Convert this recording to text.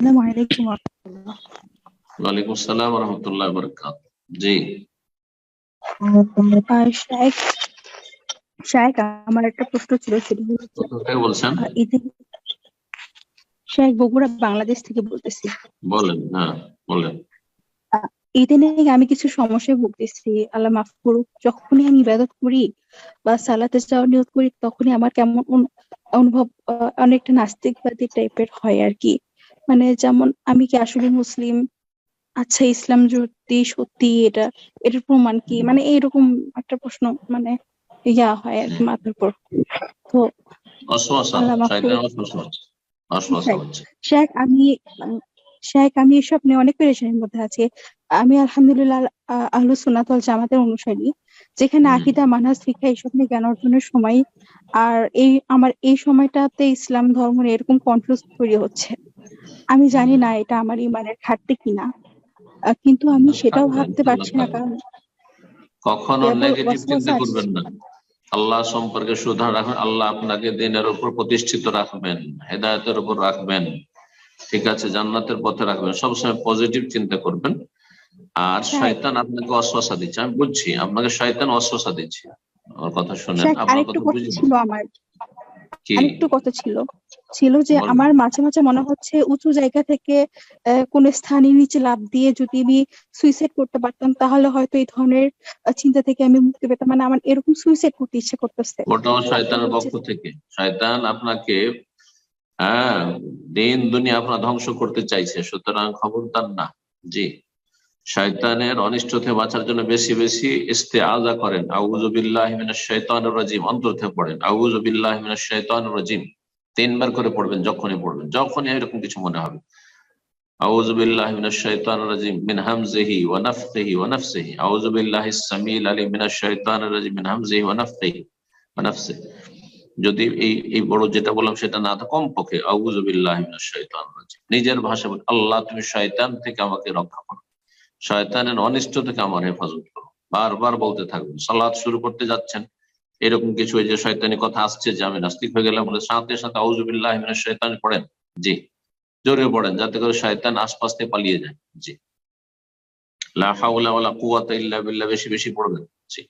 আসসালামু আলাইকুম ওয়া রাহমাতুল্লাহ। আসসালাম রহমতুল্লাহ জি। আমার একটা প্রশ্ন ছিল সেটা হচ্ছে বলছেন? বগুড়া বাংলাদেশ থেকে বলতেছি। বলেন হ্যাঁ বলেন। আমি কিছু সমস্যায় ভুগতেছি আল্লাহ মাফ করুক যখনই আমি ইবাদত করি বা সালাতে যাওয়ার নিয়ত করি তখনই আমার কেমন অনু- অনুভব অনেকটা নাস্তিকবাদী টাইপের হয় আর কি। মানে যেমন আমি কি আসলে মুসলিম? আচ্ছা ইসলাম যদি সত্যি এটা এটার প্রমাণ কি? মানে এইরকম একটা প্রশ্ন মানে ইয়া হয় আর কি মাথার উপর। তো অশ্বাসা শেখ, আমি শেখ আমি এসব নিয়ে অনেক পেরেশানির মধ্যে আছি। আমি আলহামদুলিল্লাহ আহ, আহলু সুন্নাত ওয়াল জামাতের অনুসারী। যেখানে। আকিদা মানহাজ ফিকহা এইসব নিয়ে জ্ঞান অর্জনের সময় আর এই আমার এই সময়টাতে ইসলাম ধর্ম এরকম কনফিউজ তৈরি হচ্ছে। আমি জানি না এটা আমার ইমানের ঘাটতি কিনা। কিন্তু আমি সেটাও ভাবতে পারছি না কারণ কখনো নেগেটিভ চিন্তা করবেন না। আল্লাহ সম্পর্কে সুধার রাখবেন আল্লাহ আপনাকে দিনের উপর প্রতিষ্ঠিত রাখবেন হেদায়তের উপর রাখবেন। ঠিক আছে জান্নাতের পথে রাখবেন। সবসময় পজিটিভ চিন্তা করবেন। আর হ্যাঁ। শয়তান আপনাকে অশ্বাসা দিচ্ছে। আমি বুঝছি আপনাকে শয়তান অশ্বাসা দিচ্ছে। আমার কথা শুনেন শেখ আপনার আরেকটু কথা আমার। আরেকটু কথা ছিল। ছিল যে আমার মাঝে মাঝে মনে হচ্ছে উঁচু জায়গা থেকে কোন স্থানে নিচে লাফ দিয়ে যদি আমি সুইসাইড করতে পারতাম তাহলে হয়তো এই ধরনের চিন্তা থেকে আমি মুক্তি পেতাম। মানে আমার এরকম সুইসাইড করতে ইচ্ছে করতেছে। ওটাও শয়তানের পক্ষ থেকে। শয়তান আপনাকে হ্যাঁ দিন দুনিয়া আপনার ধ্বংস করতে চাইছে। সুতরাং খবরদার না। জি। শয়তানের অনিষ্ট থেকে বাঁচার জন্য বেশি বেশি ইস্তেআজা করেন। আউযুবিল্লাহি মিনাশ রাজিম, অন্তর থেকে পড়েন। আউযুবিল্লাহি মিনাশ শাইতানির রাজিম। তিনবার করে পড়বেন, যখনই পড়বেন, যখনই এরকম কিছু মনে হবে। যদি এই এই বড় যেটা বললাম সেটা না তো কমপক্ষে আউযুবিল্লাহি মিনাশ নিজের ভাষা বল আল্লাহ তুমি শয়তান থেকে আমাকে রক্ষা করো। শয়তানের অনিষ্ট থেকে আমার হেফাজত করো। বারবার বলতে থাকবেন সালাদ শুরু করতে যাচ্ছেন। এরকম কিছু ওই যে শয়তানি কথা আসছে যে আমি নাস্তিক হয়ে গেলাম বলে সাথে সাথে আউজুবিল্লাহ শয়তান পড়েন? জি। জোরে পড়েন, যাতে করে শয়তান আশপাশ পালিয়ে যায়। জি। লাফাউলা কুয়াতে ইল্লা বিল্লাহ, বেশি বেশি পড়বেন। জি।